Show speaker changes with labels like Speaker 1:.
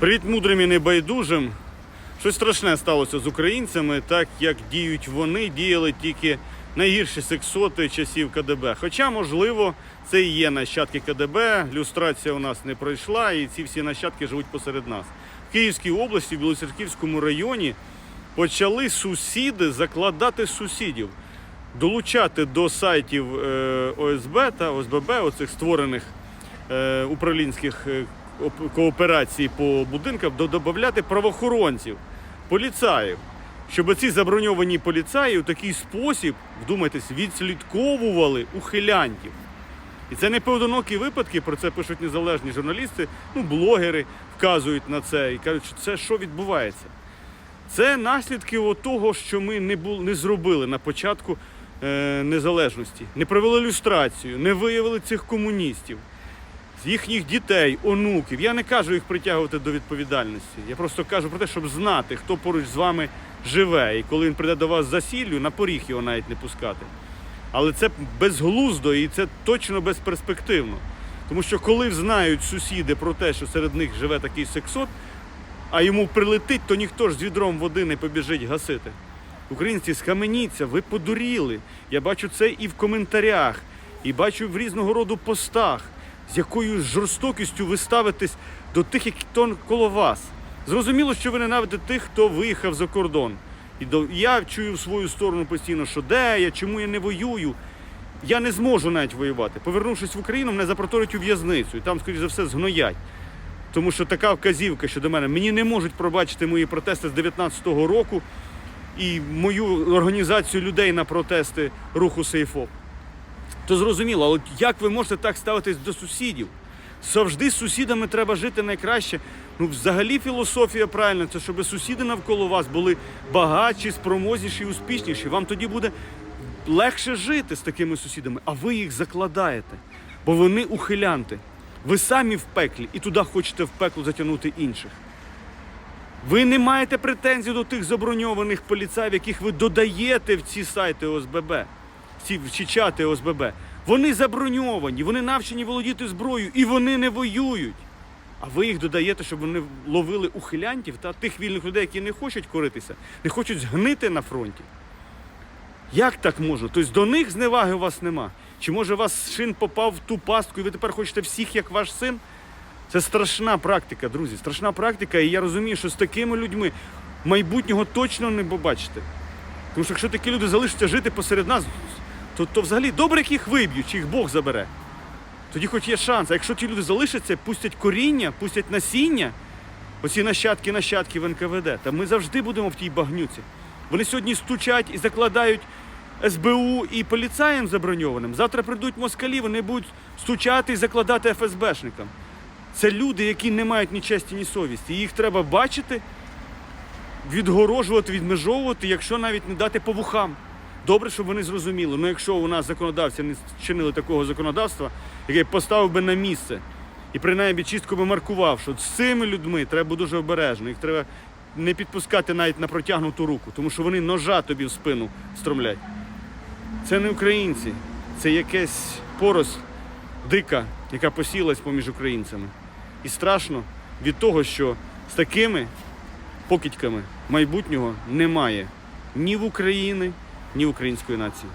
Speaker 1: Привіт мудрим і небайдужим. Щось страшне сталося з українцями, так як діють вони, діяли тільки найгірші сексоти часів КДБ. Хоча, можливо, це і є нащадки КДБ, люстрація у нас не пройшла, і ці всі нащадки живуть посеред нас. В Київській області, в Білоцерківському районі почали сусіди закладати сусідів, долучати до сайтів е, ОСБ та ОСББ, оцих створених е, управлінських оп- кооперацій по будинкам, до- правоохоронців, поліцаїв, щоб ці заброньовані поліцаї у такий спосіб, вдумайтесь, відслідковували ухилянтів. І це не поодинокі випадки, про це пишуть незалежні журналісти, ну, блогери вказують на це і кажуть, що це що відбувається. Це наслідки того, що ми не, бу, не зробили на початку е, незалежності. Не провели люстрацію, не виявили цих комуністів, їхніх дітей, онуків. Я не кажу їх притягувати до відповідальності. Я просто кажу про те, щоб знати, хто поруч з вами живе. І коли він прийде до вас за сіллю, на поріг його навіть не пускати. Але це безглуздо і це точно безперспективно. Тому що коли знають сусіди про те, що серед них живе такий сексот, а йому прилетить, то ніхто ж з відром води не побіжить гасити. Українці, схаменіться, ви подуріли. Я бачу це і в коментарях, і бачу в різного роду постах, з якою жорстокістю ви ставитесь до тих, які коло вас. Зрозуміло, що ви ненавидите тих, хто виїхав за кордон. І я чую в свою сторону постійно, що де я, чому я не воюю. Я не зможу навіть воювати. Повернувшись в Україну, мене запроторять у в'язницю, і там, скоріш за все, згноять. Тому що така вказівка щодо мене. Мені не можуть пробачити мої протести з 19-го року і мою організацію людей на протести руху Сейфоп. То зрозуміло, але як ви можете так ставитись до сусідів? Завжди з сусідами треба жити найкраще. Ну, взагалі філософія правильна, це щоб сусіди навколо вас були багатші, спроможніші, успішніші. Вам тоді буде легше жити з такими сусідами, а ви їх закладаєте, бо вони ухилянти. Ви самі в пеклі і туди хочете в пекло затягнути інших. Ви не маєте претензій до тих заброньованих поліцаїв, яких ви додаєте в ці сайти ОСББ, ці в чати ОСББ. Вони заброньовані, вони навчені володіти зброєю і вони не воюють. А ви їх додаєте, щоб вони ловили ухилянтів та тих вільних людей, які не хочуть коритися, не хочуть згнити на фронті. Як так можна? Тобто до них зневаги у вас нема? Чи може ваш син попав в ту пастку, і ви тепер хочете всіх, як ваш син? Це страшна практика, друзі. Страшна практика, і я розумію, що з такими людьми майбутнього точно не побачите. Тому що якщо такі люди залишаться жити посеред нас, то, то взагалі добре, як їх виб'ють, чи їх Бог забере. Тоді хоч є шанс. А якщо ті люди залишаться, пустять коріння, пустять насіння, оці нащадки, нащадки в НКВД, та ми завжди будемо в тій багнюці. Вони сьогодні стучать і закладають СБУ і поліцаєм заброньованим. Завтра прийдуть москалі, вони будуть стучати і закладати ФСБшникам. Це люди, які не мають ні честі, ні совісті. Їх треба бачити, відгорожувати, відмежовувати, якщо навіть не дати по вухам. Добре, щоб вони зрозуміли. Ну якщо у нас законодавці не чинили такого законодавства, яке поставив би на місце і принаймні чітко би маркував, що з цими людьми треба бути дуже обережно, їх треба не підпускати навіть на протягнуту руку, тому що вони ножа тобі в спину стромлять. Це не українці, це якась поросль дика, яка посілась поміж українцями. І страшно від того, що з такими покидьками майбутнього немає ні в Україні, ні української нації.